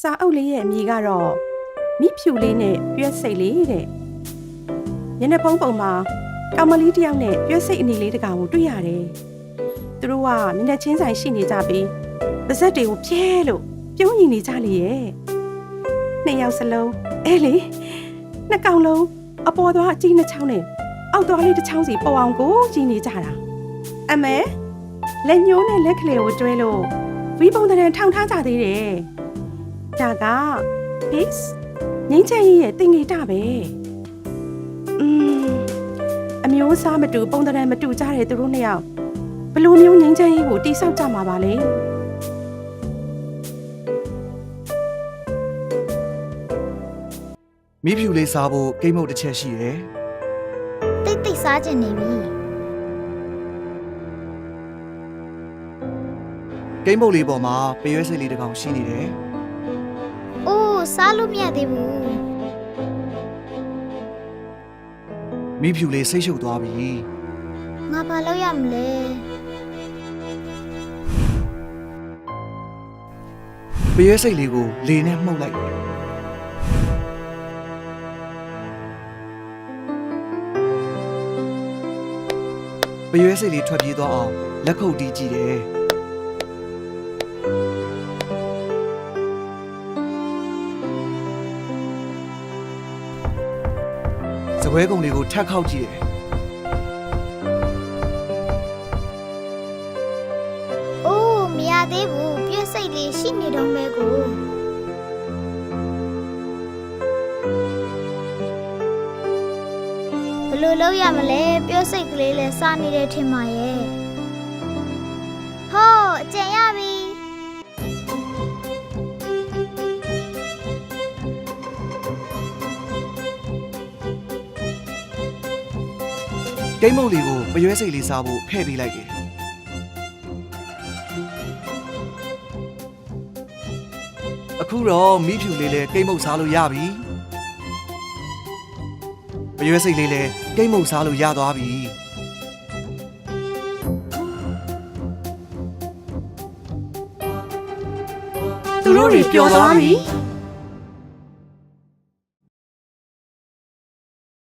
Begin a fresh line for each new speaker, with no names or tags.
စာအုပ်လေးရဲ့အမည်ကတော့မိဖြူလေးနဲ့ပြွက်စိတ်လေးတဲ့ညနေဖုံးပုံမှာကောင်မလေးတစ်ယောက်နဲ့ပြွက်စိတ်အနေလေးတစ်ကောင်ကိုတွေ့ရတယ်သူတို့ကမျက်နှာချင်းဆိုင်ရှိနေကြပြီးပါဇက်တွေကိုပြဲလို့ပြုံးညီနေကြလေရဲ့နှစ်ယောက်စလုံးအဲလေနှစ်ကောင်လုံးအပေါ်သွားအကြီးနှစ်ချောင်းနဲ့အောက်သွားလေးတစ်ချောင်းစီပေါ်အောင်ကိုကြီးနေကြတာအမဲလက်ညှိုးနဲ့လက်ကလေးကိုတွဲလို့ဝီပုံတရံထောင်ထားကြသေးတယ် ဒါက peace ငင်းချင်ရဲ့တင်ငေတာပဲอืมအမျိုးအစားမတူပုံသဏ္ဍာန်မတူကြတဲ့သူတို့နှစ်ယောက်ဘယ်လိုမျိုးငင်းချင်ရေးကိုတိဆောက်ကြမှာပါလဲ
မိဖြူလေးစားဖို့ကိတ်မုတ်တစ်ချက်ရှိတယ်
တိတ်တိတ်စားကျင်နေပြီ
ကိတ်မုတ်လေးပေါ်မှာပရွဲစိတ်လေးတစ်ကောင်ရှိနေတယ်။
အိုးစားလို့မရသေးဘူး
မိဖြူလေးစိတ်ရှုပ်သွားပြီ။
ငါဘာလုပ်ရမလဲ
ပရွဲစိတ်လေးကိုလေနဲ့မှုတ်လိုက်ပရွဲစိတ်လေးထွက်ပြေးသွားအောင်လက်ခုပ်တီးကြည့်တယ် စပွဲကုံလေးကိုထက်ခောက်ကြည့်တယ်။
အိုးမရသေးဘူးပြည့်စိတ်လေးရှိနေတော့မဲကို။ဘယ်လိုလုပ်ရမလဲပြည့်စိတ်ကလေးလဲစားနေတဲ့ထင်ပါရဲ့။ဟောအကျန်ရ ပြီ
ကိတ်မုတ်လေးကိုပရွဲစိတ်လေးစားဖို့ဖဲ့ပေးလိုက်တယ်အခုတော့မိဖြူလေးလည်းကိတ်မုတ်စားလို့ရပြီပရွဲစိတ်လေးလည်းကိတ်မုတ်စားလို့ရသွားပြီသူတို့တွေပျော်သွားပြီ။